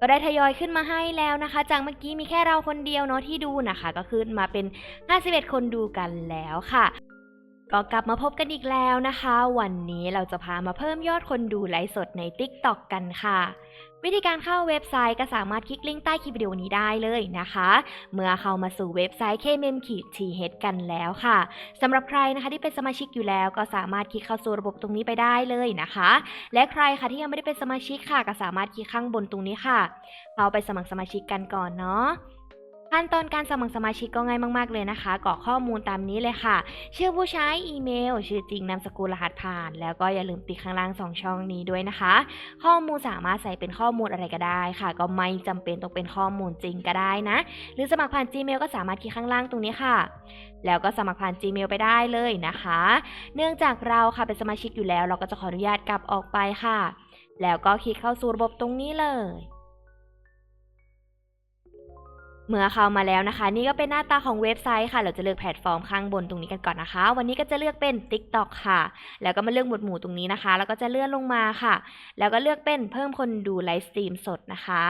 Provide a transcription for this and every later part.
ก็ได้ทยอยขึ้นมาให้แล้วนะคะ จากเมื่อกี้มีแค่เราคนเดียวเนาะที่ดูนะคะ ก็ขึ้นมาเป็น 51 คนดูกันแล้วค่ะ ก็กลับมาพบกันอีกแล้วนะคะ วันนี้เราจะพามาเพิ่มยอดคนดูไลฟ์สดใน TikTok กันค่ะ วิธีการเข้าเว็บไซต์ก็สามารถคลิกลิงก์ใต้คลิปวิดีโอนี้ได้เลยนะคะ เมื่อเข้ามาสู่เว็บไซต์ kmm t h กันแล้วค่ะสำหรับใครนะคะที่เป็นสมาชิกอยู่แล้ว ก็สามารถคลิกเข้าสู่ระบบตรงนี้ไปได้เลยนะคะ และใครค่ะที่ยังไม่ได้เป็นสมาชิกค่ะ ก็สามารถคลิกข้างบนตรงนี้ค่ะเข้าไปสมัครสมาชิกกันก่อนเนาะ ขั้นตอนการสมัครสมาชิกก็ง่ายมากๆเลยนะคะกรอกข้อมูลตามนี้เลยค่ะ ชื่อผู้ใช้อีเมล ชื่อจริงนามสกุลรหัสผ่าน แล้วก็อย่าลืมติดข้างล่าง 2 ช่องนี้ด้วยนะคะ ข้อมูลสามารถใส่เป็นข้อมูลอะไรก็ได้ค่ะ ก็ไม่จำเป็นต้องเป็นข้อมูลจริงก็ได้นะ หรือสมัครผ่าน Gmail ก็สามารถคลิกข้างล่างตรงนี้ค่ะ แล้วก็สมัครผ่าน Gmail ไปได้เลยนะคะ เนื่องจากเราค่ะเป็นสมาชิกอยู่แล้ว เราก็จะขออนุญาตกลับออกไปค่ะ แล้วก็คลิกเข้าสู่ระบบตรงนี้เลย เมื่อเข้ามาแล้วนะคะ นี่ก็เป็นหน้าตาของเว็บไซต์ค่ะ เราจะเลือกแพลตฟอร์มข้างบนตรงนี้กันก่อนนะคะ วันนี้ก็จะเลือกเป็น TikTok ค่ะ แล้วก็มาเลือกหมวดหมู่ตรงนี้นะคะ แล้วก็จะเลื่อนลงมาค่ะ แล้วก็เลือกเป็นเพิ่มคนดูไลฟ์สตรีมสดนะคะ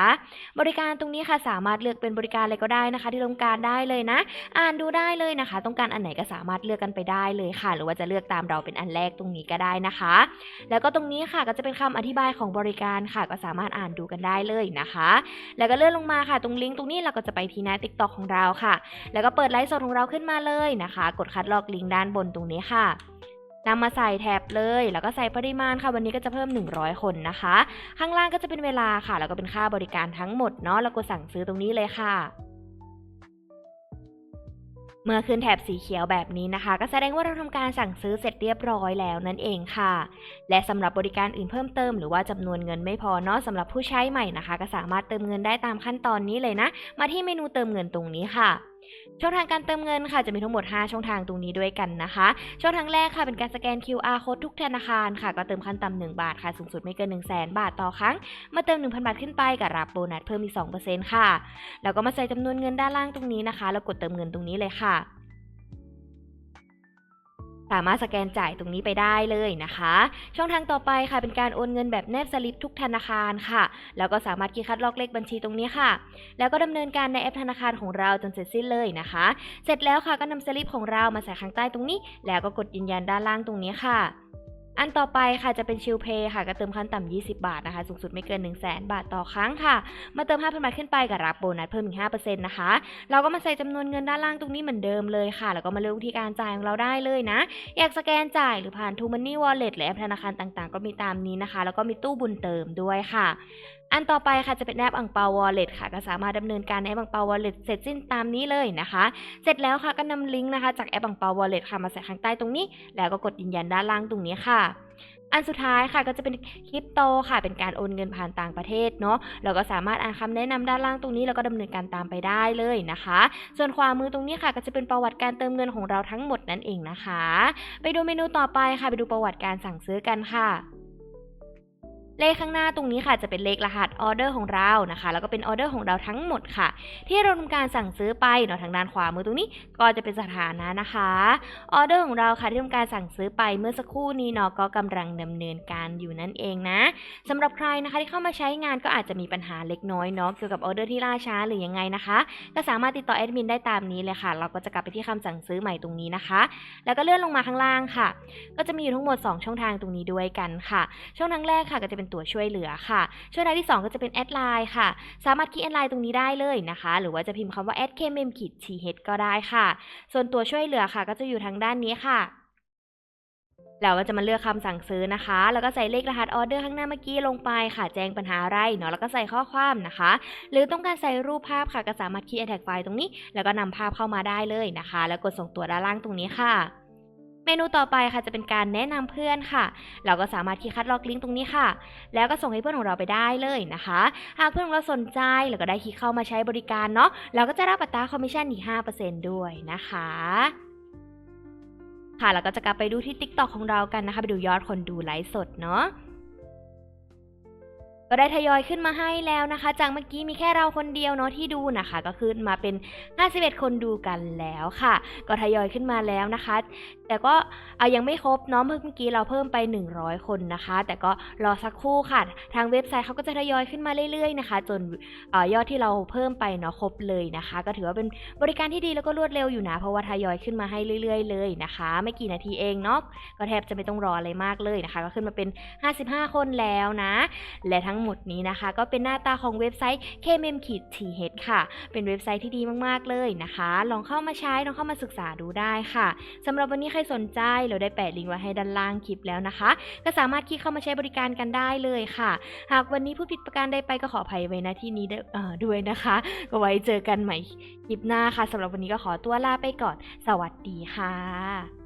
บริการตรงนี้ค่ะสามารถเลือกเป็นบริการอะไรก็ได้นะคะ ที่ต้องการได้เลยนะ อ่านดูได้เลยนะคะ ต้องการอันไหนก็สามารถเลือกกันไปได้เลยค่ะ หรือว่าจะเลือกตามเราเป็นอันแรกตรงนี้ก็ได้นะคะ แล้วก็ตรงนี้ค่ะก็จะเป็นคำอธิบายของบริการค่ะ ก็สามารถอ่านดูกันได้เลยนะคะ แล้วก็เลื่อนลงมาค่ะ ตรงลิงก์ตรงนี้เราก็จะไปที่หน้า TikTok ของเราค่ะ แล้วก็เปิดไลฟ์สดของเราขึ้นมาเลยนะคะ กดคัดลอกลิงก์ด้านบนตรงนี้ค่ะนำมาใส่แท็บเลย แล้วก็ใส่ปริมาณค่ะ วันนี้ก็จะเพิ่ม 100 คนนะคะ ข้างล่างก็จะเป็นเวลาค่ะ แล้วก็เป็นค่าบริการทั้งหมดเนาะ แล้วก็สั่งซื้อตรงนี้เลยค่ะ เมื่อขึ้นแถบสีเขียวแบบนี้นะคะ ก็แสดงว่าเราทำการสั่งซื้อเสร็จเรียบร้อยแล้วนั่นเองค่ะ และสำหรับบริการอื่นเพิ่มเติมหรือว่าจำนวนเงินไม่พอเนาะสำหรับผู้ใช้ใหม่นะคะ ก็สามารถเติมเงินได้ตามขั้นตอนนี้เลยนะ มาที่เมนูเติมเงินตรงนี้ค่ะ ช่องทางการเติมเงินค่ะจะมีทั้งหมด 5 ช่องทางตรงนี้ด้วยกันนะคะ ช่องทางแรกค่ะเป็นการสแกน QR โค้ดทุกธนาคารค่ะ ก็เติมขั้นต่ำ1บาทค่ะ สูงสุดไม่เกิน 1 0 0 0 0แบาทต่อครั้ง มาเติม 1,000 บาทขึ้นไปกับรับโบนัสเพิ่มอีก2%ค่ะ แล้วก็มาใส่จำนวนเงินด้านล่างตรงนี้นะคะ แล้วกดเติมเงินตรงนี้เลยค่ะ สามารถสแกนจ่ายตรงนี้ไปได้เลยนะคะ ช่องทางต่อไปค่ะเป็นการโอนเงินแบบแนบสลิปทุกธนาคารค่ะ แล้วก็สามารถคีย์คัดลอกเลขบัญชีตรงนี้ค่ะ แล้วก็ดำเนินการในแอปธนาคารของเราจนเสร็จสิ้นเลยนะคะ เสร็จแล้วค่ะก็นำสลิปของเรามาใส่ข้างใต้ตรงนี้ แล้วก็กดยืนยันด้านล่างตรงนี้ค่ะ อันต่อไปค่ะจะเป็นชิลเพย์ค่ะก็เติมขั้นต่ำ20 บาทนะคะ สูงสุดไม่เกิน 1 0 0 0 0แบาทต่อครั้งค่ะ มาเติม 5,000 บาทขึ้นไปกับรับโบนัสเพิ่มอีก5%นะคะ เราก็มาใส่จำนวนเงินด้านล่างตรงนี้เหมือนเดิมเลยค่ะ แล้วก็มาเลือกวิธีการจ่ายของเราได้เลยนะ อยากสแกนจ่ายหรือผ่าน t ูมันนี่วอลเล็ตหรือแอปธนาคารต่างๆ ก็มีตามนี้นะคะ แล้วก็มีตู้บุญเติมด้วยค่ะ อันต่อไปค่ะจะเป็นแอปอังเปาวอลเล็ตค่ะก็สามารถดำเนินการในแอปอังเปาวอลเล็ตเสร็จสิ้นตามนี้เลยนะคะ เสร็จแล้วค่ะก็นำลิงก์นะคะจากแอปอังเปาวอลเล็ตค่ะมาใส่ข้างใต้ตรงนี้ แล้วก็กดยืนยันด้านล่างตรงนี้ค่ะ อันสุดท้ายค่ะก็จะเป็นคริปโตค่ะ เป็นการโอนเงินผ่านต่างประเทศเนาะเราก็สามารถอ่านคำแนะนำด้านล่างตรงนี้ แล้วก็ดำเนินการตามไปได้เลยนะคะ ส่วนขวามือตรงนี้ค่ะ ก็จะเป็นประวัติการเติมเงินของเราทั้งหมดนั่นเองนะคะ ไปดูเมนูต่อไปค่ะ ไปดูประวัติการสั่งซื้อกันค่ะ เลขข้างหน้าตรงนี้ค่ะจะเป็นเลขรหัสออเดอร์ของเรานะคะ แล้วก็เป็นออเดอร์ของเราทั้งหมดค่ะ ที่เราทำการสั่งซื้อไปเนาะทางด้านขวามือตรงนี้ก็จะเป็นสถานะนะคะออเดอร์ของเราค่ะที่ทำการสั่งซื้อไปเมื่อสักครู่นี้เนาะก็กำลังดำเนินการอยู่นั่นเองนะสำหรับใครนะคะที่เข้ามาใช้งานก็อาจจะมีปัญหาเล็กน้อยเนาะเกี่ยวกับออเดอร์ที่ล่าช้าหรือยังไงนะคะ ก็สามารถติดต่อแอดมินได้ตามนี้เลยค่ะ เราก็จะกลับไปที่คำสั่งซื้อใหม่ตรงนี้นะคะ แล้วก็เลื่อนลงมาข้างล่างค่ะ ก็จะมีอยู่ทั้งหมด 2 ช่องทางตรงนี้ด้วยกันค่ะ ช่องทางแรกค่ะก็จะเป็นตัวช่วยเหลือค่ะ ช่องทางที่ 2 ก็จะเป็นแอดไลน์ค่ะ สามารถคลิกแอดไลน์ตรงนี้ได้เลยนะคะ หรือว่าจะพิมพ์คำว่า a d k m m ขีด th ก็ได้ค่ะ ส่วนตัวช่วยเหลือค่ะ ก็จะอยู่ทางด้านนี้ค่ะเราก็จะมาเลือกคำสั่งซื้อนะคะ แล้วก็ใส่เลขรหัสออเดอร์ข้างหน้าเมื่อกี้ลงไปค่ะ แจ้งปัญหาอะไรเนาะ แล้วก็ใส่ข้อความนะคะ หรือต้องการใส่รูปภาพค่ะ ก็สามารถคลิก attach ไฟล์ตรงนี้ แล้วก็นำภาพเข้ามาได้เลยนะคะ แล้วกดส่งตัวด้านล่างตรงนี้ค่ะ เมนูต่อไปค่ะจะเป็นการแนะนำเพื่อนค่ะ เราก็สามารถคลิกคัดลอกลิงก์ตรงนี้ค่ะ แล้วก็ส่งให้เพื่อนของเราไปได้เลยนะคะ หากเพื่อนของเราสนใจแล้วก็ได้คลิกเข้ามาใช้บริการเนาะเราก็จะรับอัตราคอมมิชชั่นอีก5%ด้วยนะคะค่ะแล้วก็จะกลับไปดูที่ TikTok ของเรากันนะคะ ไปดูยอดคนดูไลฟ์สดเนาะก็ได้ทยอยขึ้นมาให้แล้วนะคะ จากเมื่อกี้มีแค่เราคนเดียวเนาะที่ดูนะคะ ก็ขึ้นมาเป็น 51 คนดูกันแล้วค่ะ ก็ทยอยขึ้นมาแล้วนะคะแต่ก็เอายังไม่ครบเนาะเมื่อกี้เราเพิ่มไป 100 คนนะคะ แต่ก็รอสักครู่ค่ะ ทางเว็บไซต์เขาก็จะทยอยขึ้นมาเรื่อยๆนะคะ จนอยอดที่เราเพิ่มไปเนาะครบเลยนะคะ ก็ถือว่าเป็นบริการที่ดีแล้วก็รวดเร็วอยู่นะ เพราะว่าทยอยขึ้นมาให้เรื่อย ๆ เลยนะคะ ไม่กี่นาทีเองเนาะก็แทบจะไม่ต้องรออะไรมากเลยนะคะ ก็ขึ้นมาเป็น 55 คนแล้วนะ และทั้งหมดนี้นะคะ ก็เป็นหน้าตาของเว็บไซต์ kmm-th ค่ะ เป็นเว็บไซต์ที่ดีมากๆเลยนะคะ ลองเข้ามาใช้ลองเข้ามาศึกษาดูได้ค่ะสำหรับวันนี้ครสนใจ เราได้แปะลิงก์ไว้ให้ด้านล่างคลิปแล้วนะคะ ก็สามารถคลิกเข้ามาใช้บริการกันได้เลยค่ะ หากวันนี้ผู้ผิดประการใดไปก็ขออภัยไว้นะที่นี้ด้วยนะคะ ก็ไว้เจอกันใหม่คลิปหน้าค่ะสำหรับวันนี้ก็ขอตัวลาไปก่อน สวัสดีค่ะ